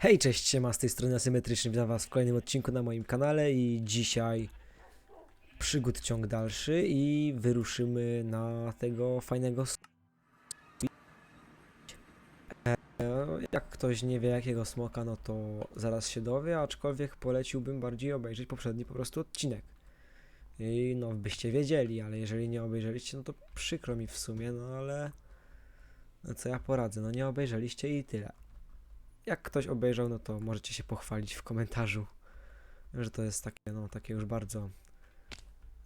Hej, cześć, siema, z tej strony asymetryczny, witam was w kolejnym odcinku na moim kanale i dzisiaj przygód ciąg dalszy i wyruszymy na tego fajnego E, Jak ktoś nie wie jakiego smoka, no to zaraz się dowie, aczkolwiek poleciłbym bardziej obejrzeć poprzedni po prostu odcinek. I no, byście wiedzieli, ale jeżeli nie obejrzeliście, no to przykro mi w sumie, no ale no co ja poradzę, no nie obejrzeliście i tyle jak ktoś obejrzał, no to możecie się pochwalić w komentarzu, że to jest takie, no, takie już bardzo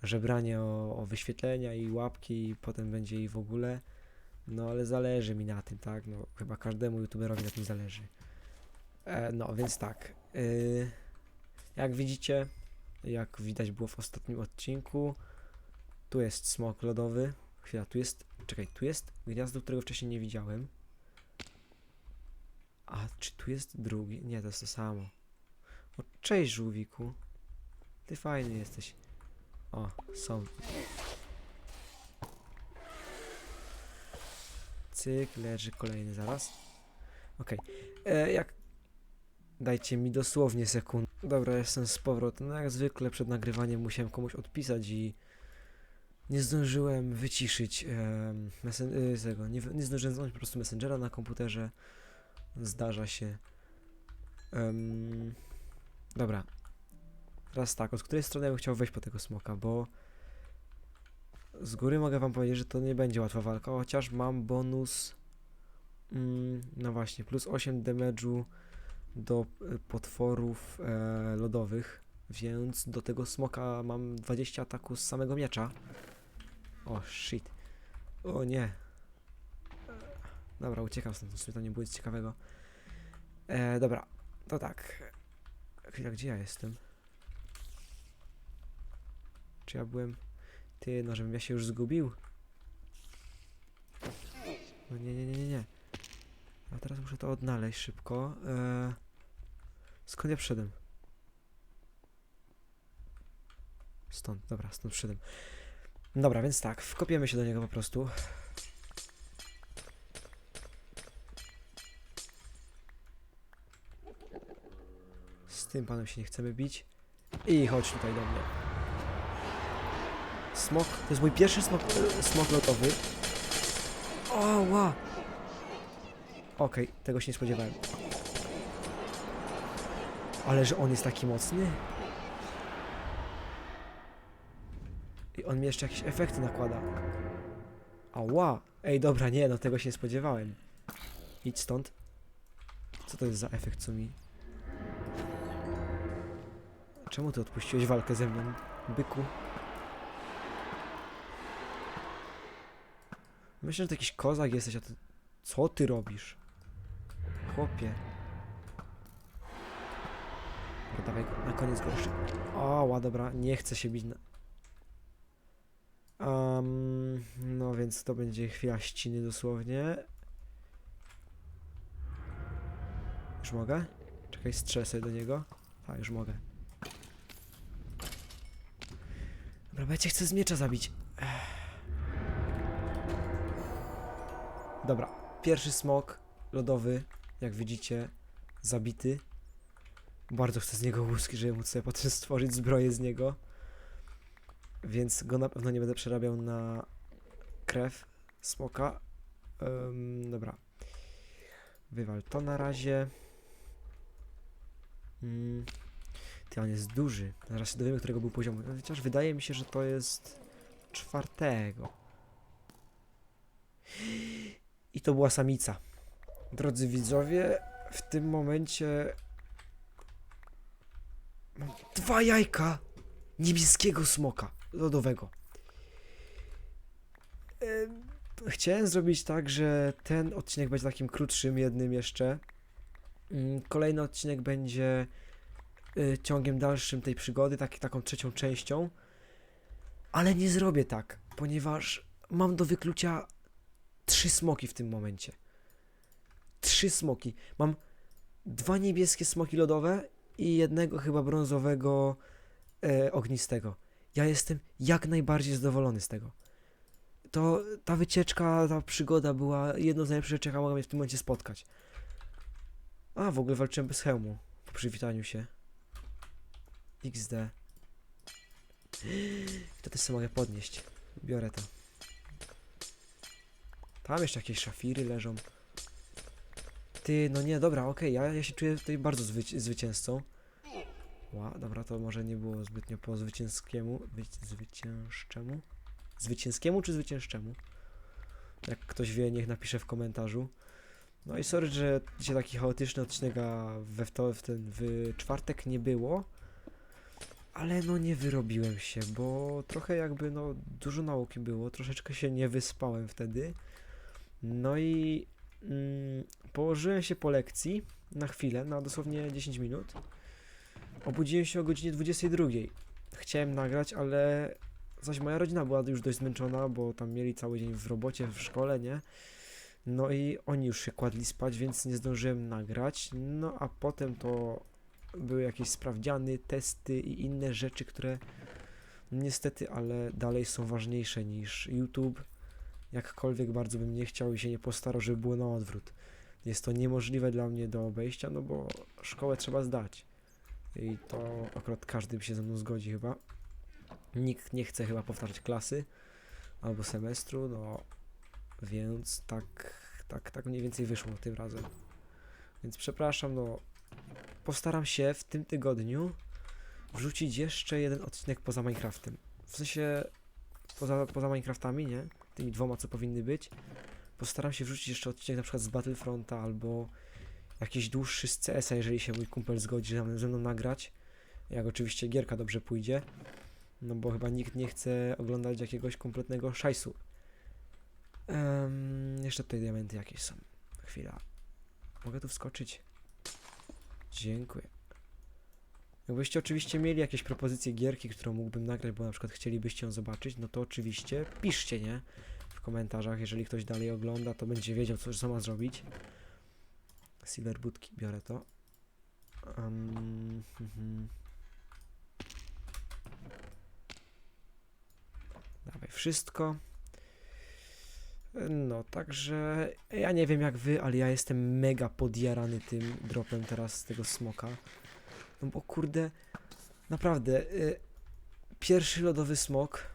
żebranie o, o wyświetlenia i łapki i potem będzie i w ogóle. No ale zależy mi na tym, tak? No chyba każdemu youtuberowi na tym zależy. E, no więc tak. y, jak widzicie, jak widać było w ostatnim odcinku, tu jest smok lodowy. Chwila, tu jest. Czekaj, tu jest gniazdo, którego wcześniej nie widziałem. A czy tu jest drugi? Nie, to jest to samo. O, cześć żółwiku. Ty fajny jesteś. O, są. Cyk, leży kolejny zaraz. Okej. E, Jak... Dajcie mi dosłownie sekundę. Dobra, jestem z powrotem. No jak zwykle przed nagrywaniem musiałem komuś odpisać i... Nie zdążyłem wyciszyć messen- y, tego, nie, nie zdążyłem znaleźć po prostu Messengera na komputerze. Zdarza się. Em, dobra. Teraz tak, od której strony bym chciał wejść po tego smoka, bo z góry mogę wam powiedzieć, że to nie będzie łatwa walka, chociaż mam bonus mm, no właśnie, plus 8 damage'u do y, potworów e, lodowych, więc do tego smoka mam 20 ataku z samego miecza. O shit. O nie. Dobra, uciekam stąd, w sumie nie było nic ciekawego. E, dobra, to tak. Chwila, gdzie ja jestem? Czy ja byłem... Ty, no żebym ja się już zgubił? No nie, nie, nie, nie, nie. A teraz muszę to odnaleźć szybko. E, skąd ja przyszedłem? Stąd, dobra, stąd przyszedłem. Dobra, więc tak, wkopiemy się do niego po prostu. Tym panem się nie chcemy bić. I chodź tutaj do mnie. Smok, to jest mój pierwszy smok, e, smok lotowy. O, ła! Okej, tego się nie spodziewałem. Ale że on jest taki mocny? I on mi jeszcze jakieś efekty nakłada. Ała! Ej, dobra, nie, no tego się nie spodziewałem. Idź stąd. Co to jest za efekt, co mi... Czemu ty odpuściłeś walkę ze mną, byku? Myślę, że to jakiś kozak jesteś, a ty... Co ty robisz? Chłopie. Dobra, dawaj na koniec go jeszcze. O, dobra, nie chcę się bić na... Um, no więc to będzie chwila ściny dosłownie. Już mogę? Czekaj, strzelę do niego. Tak, już mogę. Dobra, ja cię chcę z miecza zabić. Dobra, pierwszy smok lodowy, jak widzicie, zabity. Bardzo chcę z niego łuski, żeby móc sobie potem stworzyć zbroję z niego. Więc go na pewno nie będę przerabiał na krew smoka. Ym, dobra. Wywal to na razie. Mm. Ty, on jest duży. Zaraz się dowiemy, którego był poziomu. Chociaż wydaje mi się, że to jest czwartego. I to była samica. Drodzy widzowie, w tym momencie mam dwa jajka niebieskiego smoka lodowego. Em, Chciałem zrobić tak, że ten odcinek będzie takim krótszym, jednym jeszcze. Mm, Kolejny odcinek będzie ciągiem dalszym tej przygody, tak, taką trzecią częścią. Ale nie zrobię tak, ponieważ mam do wyklucia trzy smoki w tym momencie. Trzy smoki. Mam dwa niebieskie smoki lodowe i jednego chyba brązowego e, ognistego. Ja jestem jak najbardziej zadowolony z tego. To ta wycieczka, ta przygoda była jedną z najlepszych rzeczy, jaka mnie w tym momencie spotkać. A, w ogóle walczyłem bez hełmu po przywitaniu się. XD. To też sobie mogę podnieść. Biorę to. Tam jeszcze jakieś szafiry leżą. Ty, no nie, dobra, okej, ja, ja się czuję tutaj bardzo zwyci- zwycięzcą. Ła, dobra, to może nie było zbytnio po zwycięskiemu. Wy, zwyciężczemu? Zwycięskiemu czy zwyciężczemu? Jak ktoś wie, niech napisze w komentarzu. No i sorry, że dzisiaj taki chaotyczny odcinek, a we w ten w czwartek nie było. Ale no nie wyrobiłem się, bo trochę jakby no dużo nauki było, troszeczkę się nie wyspałem wtedy. No i mm, położyłem się po lekcji na chwilę, na dosłownie 10 minut. Obudziłem się o godzinie 22. Chciałem nagrać, ale zaś moja rodzina była już dość zmęczona, bo tam mieli cały dzień w robocie, w szkole, nie? No i oni już się kładli spać, więc nie zdążyłem nagrać. No a potem to były jakieś sprawdziany, testy i inne rzeczy, które niestety, ale dalej są ważniejsze niż YouTube. Jakkolwiek bardzo bym nie chciał i się nie postarał, żeby było na odwrót. Jest to niemożliwe dla mnie do obejścia, no bo szkołę trzeba zdać. I to akurat każdy by się ze mną zgodzi chyba. Nikt nie chce chyba powtarzać klasy albo semestru, no więc tak, tak, tak mniej więcej wyszło tym razem. Więc przepraszam, no postaram się w tym tygodniu wrzucić jeszcze jeden odcinek poza Minecraftem. W sensie poza, poza Minecraftami, nie? Tymi dwoma, co powinny być. Postaram się wrzucić jeszcze odcinek na przykład z Battlefronta albo jakiś dłuższy z CS-a, jeżeli się mój kumpel zgodzi ze mną- nagrać. Jak oczywiście gierka dobrze pójdzie. No bo chyba nikt nie chce oglądać jakiegoś kompletnego szajsu. Em, jeszcze tutaj diamenty jakieś są. Chwila. Mogę tu wskoczyć? Dziękuję. Jakbyście oczywiście mieli jakieś propozycje gierki, którą mógłbym nagrać, bo na przykład chcielibyście ją zobaczyć, no to oczywiście piszcie, nie? W komentarzach, jeżeli ktoś dalej ogląda, to będzie wiedział, co, co ma zrobić. Silver budki, biorę to. Um. Dawaj wszystko. No, także ja nie wiem jak wy, ale ja jestem mega podjarany tym dropem teraz z tego smoka. No bo kurde, naprawdę, y, pierwszy lodowy smok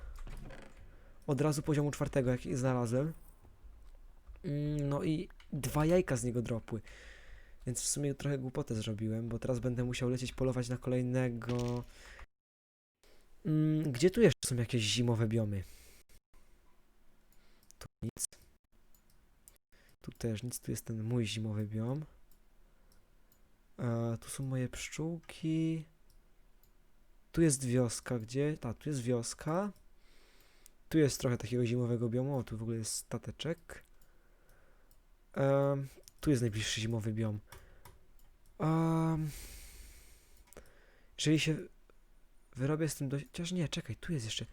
od razu poziomu czwartego, jaki znalazłem. Mm, No i dwa jajka z niego dropły. Więc w sumie trochę głupotę zrobiłem, bo teraz będę musiał lecieć polować na kolejnego. Mm, Gdzie tu jeszcze są jakieś zimowe biomy? Nic. Tu też nic, tu jest ten mój zimowy biom. Tu są moje pszczółki. Tu jest wioska, gdzie? Tak, tu jest wioska. Tu jest trochę takiego zimowego biomu. O, tu w ogóle jest stateczek. Tu jest najbliższy zimowy biom. Jeżeli się wyrobię z tym dość... Chociaż nie, czekaj, tu jest jeszcze...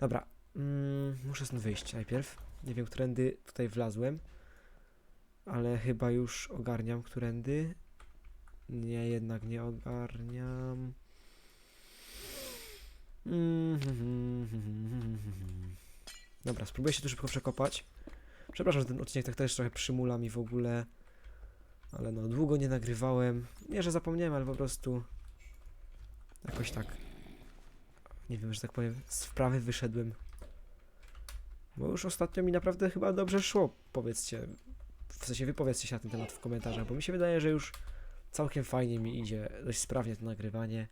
Dobra, mm, muszę stąd wyjść najpierw. Nie wiem, którędy tutaj wlazłem. Ale chyba już ogarniam, którędy. Nie, jednak nie ogarniam. Dobra, spróbuję się tu szybko przekopać. Przepraszam, że ten odcinek tak też trochę przymula mi w ogóle. Ale no, długo nie nagrywałem. Nie, że zapomniałem, ale po prostu jakoś tak. Nie wiem, że tak powiem, z wprawy wyszedłem. Bo już ostatnio mi naprawdę chyba dobrze szło, powiedzcie. W sensie wypowiedzcie się na ten temat w komentarzach, bo mi się wydaje, że już całkiem fajnie mi idzie, dość sprawnie to nagrywanie.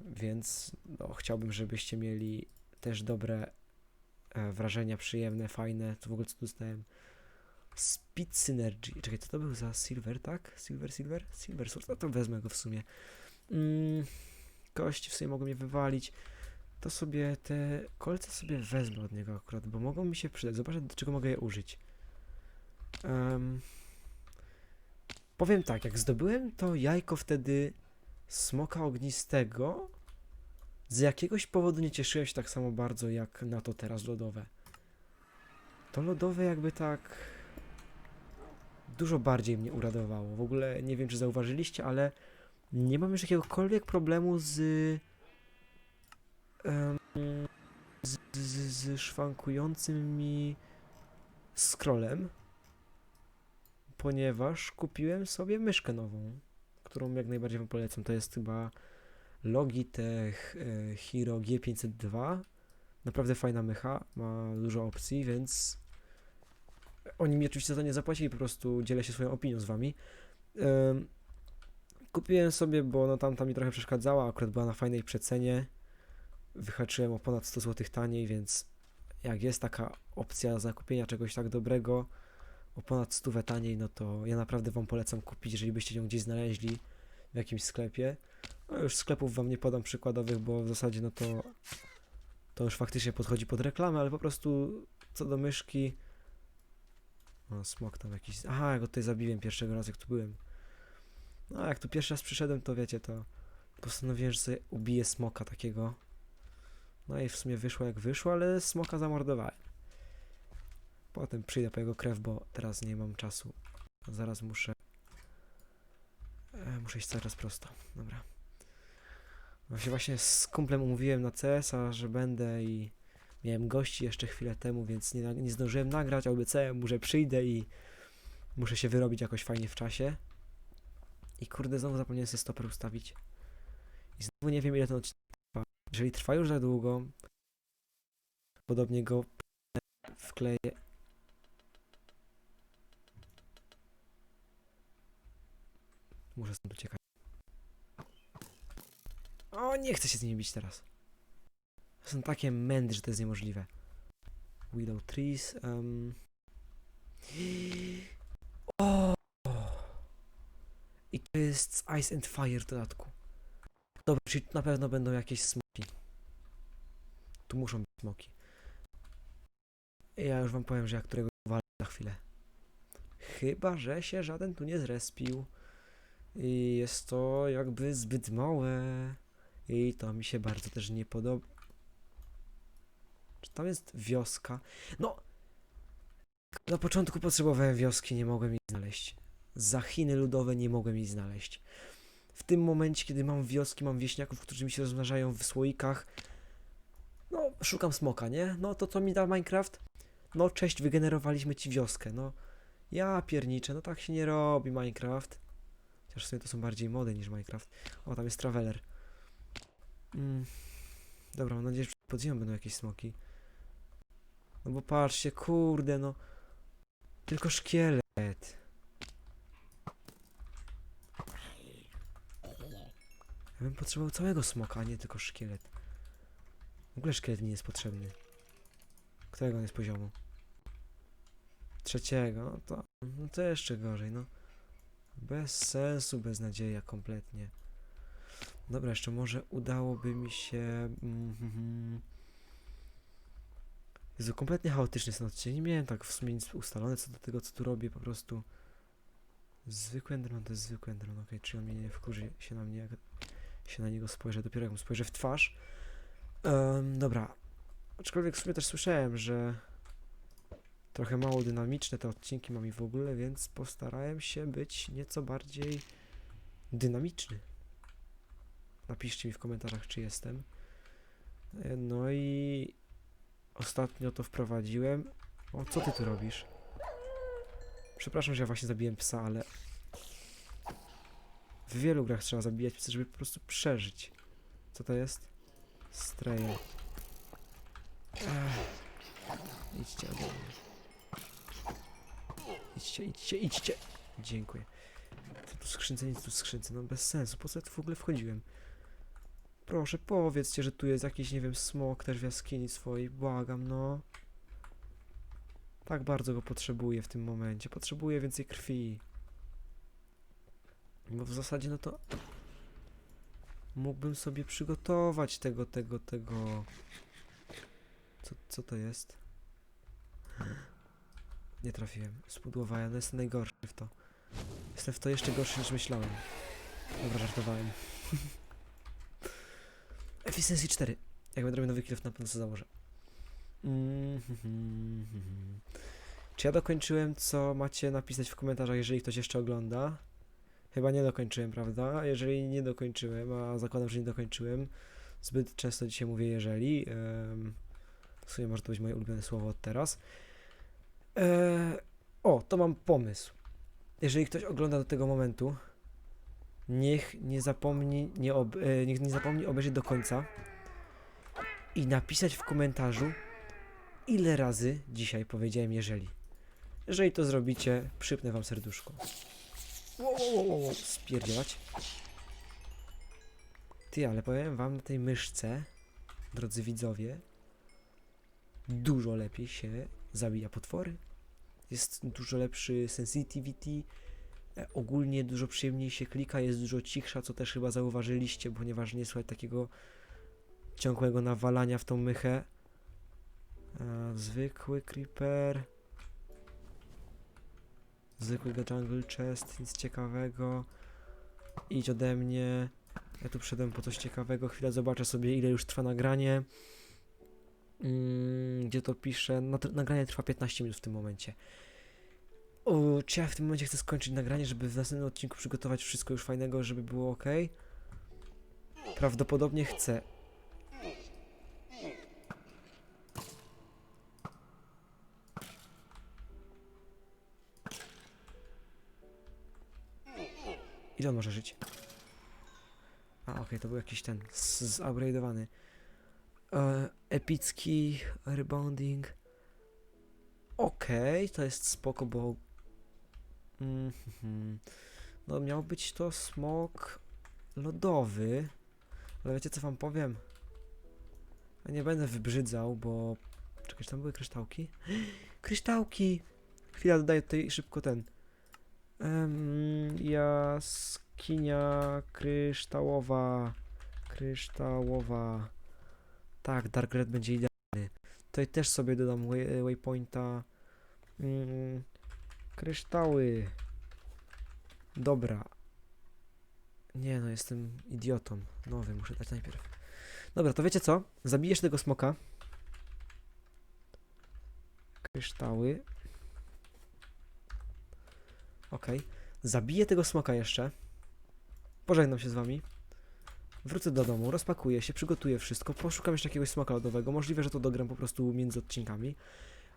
Więc no, chciałbym, żebyście mieli też dobre e, wrażenia, przyjemne, fajne. To w ogóle co tu dostałem? Speed Synergy. Czekaj, co to był za Silver, tak? Silver, Silver? Silver Sword. No to wezmę go w sumie. Mm, kości w sumie mogą mnie wywalić. To sobie te kolce sobie wezmę od niego akurat, bo mogą mi się przydać. Zobaczę, do czego mogę je użyć. Em, powiem tak, jak zdobyłem to jajko wtedy smoka ognistego, z jakiegoś powodu nie cieszyłem się tak samo bardzo jak na to teraz lodowe. To lodowe jakby tak dużo bardziej mnie uradowało. W ogóle nie wiem, czy zauważyliście, ale nie mam już jakiegokolwiek problemu z, z, z, z szwankującym mi scrollem ponieważ kupiłem sobie myszkę nową, którą jak najbardziej wam polecam. To jest chyba Logitech e, Hero G502. Naprawdę fajna mycha, ma dużo opcji, więc oni mi oczywiście za to nie zapłacili, po prostu dzielę się swoją opinią z wami. Em, kupiłem sobie, bo no tamta mi trochę przeszkadzała, akurat była na fajnej przecenie. Wyhaczyłem o ponad 100 zł taniej, więc jak jest taka opcja zakupienia czegoś tak dobrego o ponad 100 taniej, no to ja naprawdę wam polecam kupić, jeżeli byście ją gdzieś znaleźli w jakimś sklepie. No już sklepów wam nie podam przykładowych, bo w zasadzie no to to już faktycznie podchodzi pod reklamę, ale po prostu co do myszki o, smok tam jakiś. Aha, ja go tutaj zabiłem pierwszego razu, jak tu byłem. No, jak tu pierwszy raz przyszedłem, to wiecie, to postanowiłem, że sobie ubiję smoka takiego. No i w sumie wyszło jak wyszło, ale smoka zamordowałem. Potem przyjdę po jego krew, bo teraz nie mam czasu. Zaraz muszę. E, muszę iść cały czas prosto. Dobra. Właśnie, właśnie z kumplem umówiłem na CS-a, że będę i miałem gości jeszcze chwilę temu, więc nie, nie zdążyłem nagrać, obiecałem mu, że przyjdę i muszę się wyrobić jakoś fajnie w czasie. I kurde, znowu zapomniałem sobie stoper ustawić. I znowu nie wiem ile ten odcinek. Jeżeli trwa już za długo, podobnie go wkleję. Muszę stąd uciekać. O, nie chcę się z nimi bić teraz. Są takie mędy, że to jest niemożliwe. Widow Trees. Um... O! I to jest Ice and Fire w dodatku. Dobra, czyli na pewno będą jakieś smoki. Tu muszą być smoki. Ja już wam powiem, że ja którego walę za chwilę. Chyba, że się żaden tu nie zrespił. I jest to jakby zbyt małe. I to mi się bardzo też nie podoba. Czy tam jest wioska? No! Na początku potrzebowałem wioski, nie mogłem jej znaleźć. Za Chiny ludowe nie mogłem jej znaleźć. W tym momencie, kiedy mam wioski, mam wieśniaków, którzy mi się rozmnażają w słoikach. Szukam smoka, nie? No to co mi da Minecraft? No, cześć, wygenerowaliśmy ci wioskę. No, ja pierniczę, no tak się nie robi Minecraft. Chociaż w sumie to są bardziej mody niż Minecraft. O, tam jest Traveler. Mm. Dobra, mam nadzieję, że pod ziemią będą jakieś smoki. No bo patrzcie, kurde, no. Tylko szkielet. Ja bym potrzebował całego smoka, a nie tylko szkielet. W ogóle szkielet mi jest potrzebny. Którego on jest poziomu? Trzeciego, no to, no to jeszcze gorzej, no. Bez sensu, bez nadzieja kompletnie. Dobra, jeszcze może udałoby mi się... mhm. Jezu, kompletnie chaotyczny jest odcinek. Nie miałem tak w sumie nic ustalone co do tego, co tu robię, po prostu... Zwykły Enderman to jest zwykły Enderman, okej, czyli on mnie nie wkurzy się na mnie, jak się na niego spojrzę, dopiero jak mu spojrzę w twarz. Em, dobra, aczkolwiek w sumie też słyszałem, że trochę mało dynamiczne te odcinki mam i w ogóle, więc postarałem się być nieco bardziej dynamiczny. Napiszcie mi w komentarzach, czy jestem. E, No i ostatnio to wprowadziłem. O, co ty tu robisz? Przepraszam, że ja właśnie zabiłem psa, ale w wielu grach trzeba zabijać psy, żeby po prostu przeżyć. Co to jest? Streje. Idźcie ode mnie. Idźcie, idźcie, idźcie. Dziękuję. Co tu skrzynce, nic tu skrzynce, no bez sensu. Po co ja tu w ogóle wchodziłem? Proszę, powiedzcie, że tu jest jakiś, nie wiem, smok też w jaskini swojej. Błagam, no. Tak bardzo go potrzebuję w tym momencie. Potrzebuję więcej krwi. Bo w zasadzie, no to... Mógłbym sobie przygotować tego, tego, tego... Co, co to jest? Nie trafiłem. Spudłowałem. No jestem najgorszy w to. Jestem w to jeszcze gorszy niż myślałem. Dobra, żartowałem. Efficiency 4. Jak będę robił nowy kill, na pewno sobie założę. Mm, hmm, hmm, hmm. Czy ja dokończyłem, co macie napisać w komentarzach, jeżeli ktoś jeszcze ogląda? Chyba nie dokończyłem, prawda? Jeżeli nie dokończyłem, a zakładam, że nie dokończyłem, zbyt często dzisiaj mówię jeżeli. w sumie może to być moje ulubione słowo od teraz. E, o, to mam pomysł. jeżeli ktoś ogląda do tego momentu, niech nie zapomni, nie ob, e, niech nie zapomni obejrzeć do końca i napisać w komentarzu, ile razy dzisiaj powiedziałem jeżeli. Jeżeli to zrobicie, przypnę wam serduszko. Wow, wow, wow, wow. Ty, ale powiem wam na tej myszce, drodzy widzowie, dużo lepiej się zabija potwory. Jest dużo lepszy sensitivity. e, Ogólnie dużo przyjemniej się klika, jest dużo cichsza, co też chyba zauważyliście, ponieważ nie słychać takiego ciągłego nawalania w tą mychę. A, zwykły creeper. Zwykły jungle chest, nic ciekawego. Idź ode mnie. Ja tu przyszedłem po coś ciekawego. Chwilę zobaczę sobie, ile już trwa nagranie. Mm, gdzie to pisze? Nagranie trwa 15 minut w tym momencie. O, czy ja w tym momencie chcę skończyć nagranie, żeby w następnym odcinku przygotować wszystko już fajnego, żeby było ok? Prawdopodobnie chcę. Ile on może żyć? A, okej, to był jakiś ten zupgrade'owany. E, epicki rebounding. Okej, to jest spoko, bo... Mhm. No miał być to smok lodowy. Ale wiecie co wam powiem? Ja nie będę wybrzydzał, bo... Czekaj, czy tam były kryształki? Kryształki! Chwila, dodaję tutaj szybko ten. Jaskinia kryształowa. Kryształowa. Tak, Dark Red będzie idealny. Tutaj też sobie dodam way, waypointa. Mm, kryształy. Dobra. Nie no, jestem idiotą. Nowy muszę dać najpierw. Dobra, to wiecie co? Zabijesz tego smoka. Kryształy. Okej. Zabiję tego smoka jeszcze. Pożegnam się z wami. Wrócę do domu, rozpakuję się, przygotuję wszystko, poszukam jeszcze jakiegoś smoka lodowego. Możliwe, że to dogram po prostu między odcinkami.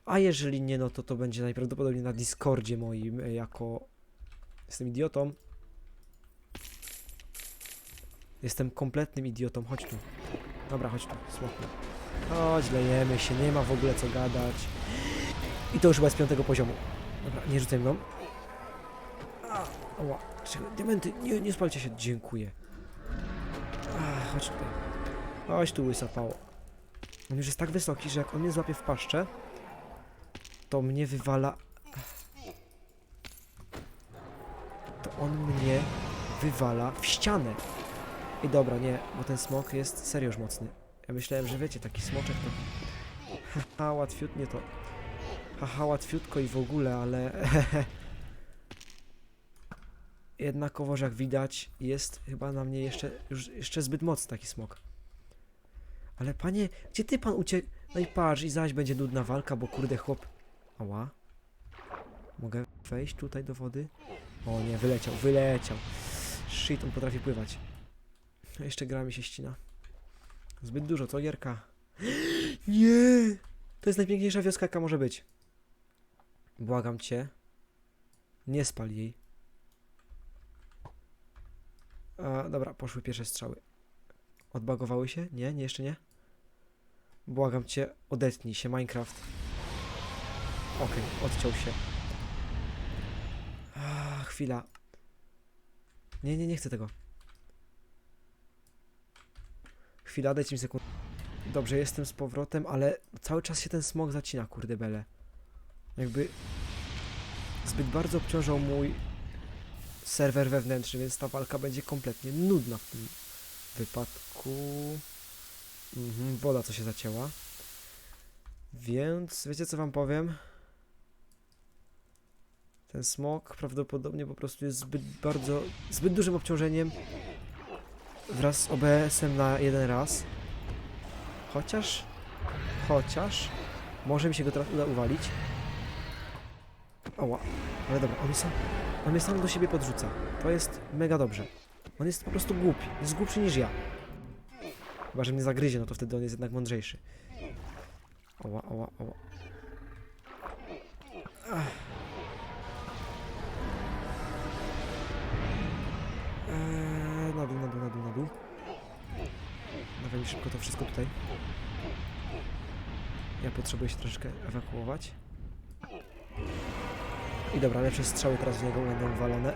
A jeżeli nie, no to to będzie najprawdopodobniej na Discordzie moim, e, jako... Jestem idiotą. Jestem kompletnym idiotą, chodź tu. Dobra, chodź tu, smoku. Chodź, lejemy się, nie ma w ogóle co gadać. I to już chyba z piątego poziomu. Dobra, nie rzucaj mną. Oła, czekaj, diamenty, nie, nie spalcie się, dziękuję. A, chodź tutaj. Chodź tu, łysa pało. On już jest tak wysoki, że jak on mnie złapie w paszczę, to mnie wywala... To on mnie wywala w ścianę. I dobra, nie, bo ten smok jest serio już mocny. Ja myślałem, że wiecie, taki smoczek to... Haha, łatwiutnie to... Haha, łatwiutko i w ogóle, ale... Jednakowoż jak widać, jest chyba na mnie jeszcze, już, jeszcze zbyt mocny taki smok. Ale panie, gdzie ty pan uciekł? No i patrz, i zaś będzie nudna walka, bo kurde chłop... Ała. Mogę wejść tutaj do wody? O nie, wyleciał, wyleciał. Shit, on potrafi pływać. No jeszcze gra mi się ścina. Zbyt dużo, co gierka? Nie! To jest najpiękniejsza wioska, jaka może być. Błagam cię. Nie spal jej. Dobra, poszły pierwsze strzały. Odbagowały się? Nie, nie, jeszcze nie. Błagam cię, odetnij się, Minecraft. Okej, odciął się. A, chwila. Nie, nie, nie chcę tego. Chwila, dajcie mi sekundę. Dobrze, jestem z powrotem, ale cały czas się ten smog zacina, kurde bele. Jakby zbyt bardzo obciążał mój serwer wewnętrzny, więc ta walka będzie kompletnie nudna w tym wypadku. Mhm, woda co się zacięła. Więc wiecie co wam powiem? Ten smok prawdopodobnie po prostu jest zbyt bardzo, zbyt dużym obciążeniem wraz z OBS-em na jeden raz. Chociaż, chociaż, może mi się go teraz uda uwalić. Oła, ale dobra, on mnie sam, on mnie sam do siebie podrzuca. To jest mega dobrze. On jest po prostu głupi. Jest głupszy niż ja. Chyba, że mnie zagryzie, no to wtedy on jest jednak mądrzejszy. Oła, oła, oła. Ach. Eee, na dół, na dół, na dół, na dół. Dawaj mi szybko to wszystko tutaj. Ja potrzebuję się troszeczkę ewakuować. I dobra, lepsze strzały teraz w niego będą walone.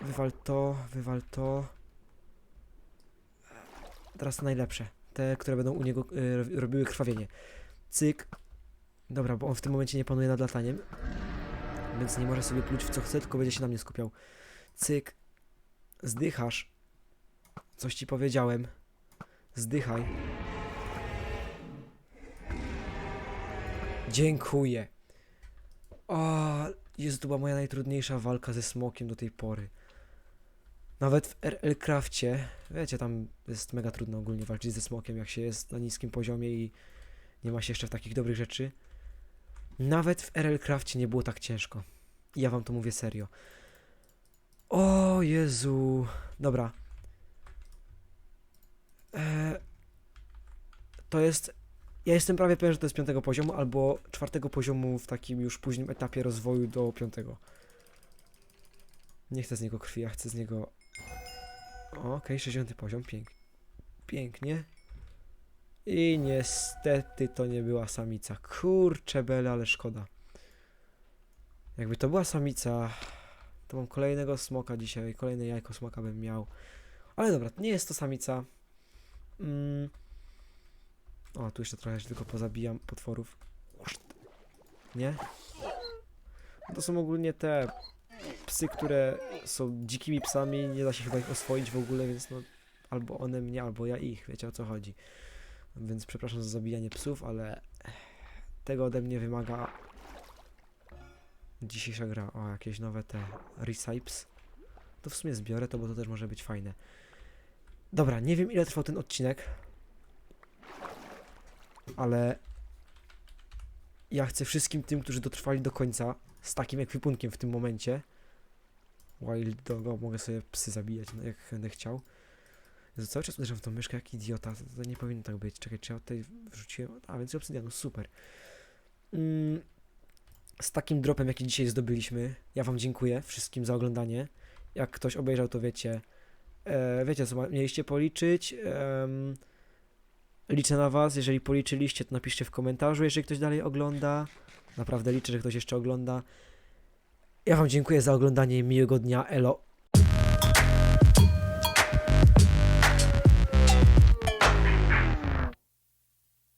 Wywal to, wywal to. Teraz te najlepsze. Te, które będą u niego y, robiły krwawienie. Cyk. Dobra, bo on w tym momencie nie panuje nad lataniem. Więc nie może sobie pluć w co chce, tylko będzie się na mnie skupiał. Cyk. Zdychasz. Coś ci powiedziałem. Zdychaj. Dziękuję. O, Jezu, to była moja najtrudniejsza walka ze smokiem do tej pory. Nawet w RL Crafcie, wiecie, tam jest mega trudno ogólnie walczyć ze smokiem, jak się jest na niskim poziomie i nie ma się jeszcze w takich dobrych rzeczy. Nawet w RL Crafcie nie było tak ciężko. I ja wam to mówię serio. O Jezu. Dobra. Eee, to jest. Ja jestem prawie pewien, że to jest piątego poziomu, albo czwartego poziomu w takim już późnym etapie rozwoju do piątego. Nie chcę z niego krwi, ja chcę z niego. Okej, 60 poziom, pięk... pięknie. I niestety to nie była samica. Kurczę bele, ale szkoda. Jakby to była samica, to mam kolejnego smoka dzisiaj, kolejne jajko smoka bym miał. Ale dobra, nie jest to samica. Mm. O, tu jeszcze trochę się tylko pozabijam potworów. Nie? To są ogólnie te psy, które są dzikimi psami, nie da się chyba ich oswoić w ogóle, więc no albo one mnie, albo ja ich, wiecie o co chodzi. Więc przepraszam za zabijanie psów, ale tego ode mnie wymaga dzisiejsza gra. O, jakieś nowe te recipes. To w sumie zbiorę to, bo to też może być fajne. Dobra, nie wiem ile trwał ten odcinek, ale ja chcę wszystkim tym, którzy dotrwali do końca, z takim ekwipunkiem w tym momencie, Wild Dogo, mogę sobie psy zabijać, no jak będę chciał. Jezu, cały czas uderzam w tą myszkę jak idiota, to, nie powinno tak być. Czekaj, czy ja tutaj wrzuciłem? A, więc obsydianu, super. Mm, z takim dropem, jaki dzisiaj zdobyliśmy, ja wam dziękuję wszystkim za oglądanie. Jak ktoś obejrzał, to wiecie, e, wiecie co mieliście policzyć. em, liczę na was, jeżeli policzyliście, to napiszcie w komentarzu, jeżeli ktoś dalej ogląda. Naprawdę liczę, że ktoś jeszcze ogląda. Ja wam dziękuję za oglądanie, miłego dnia, elo.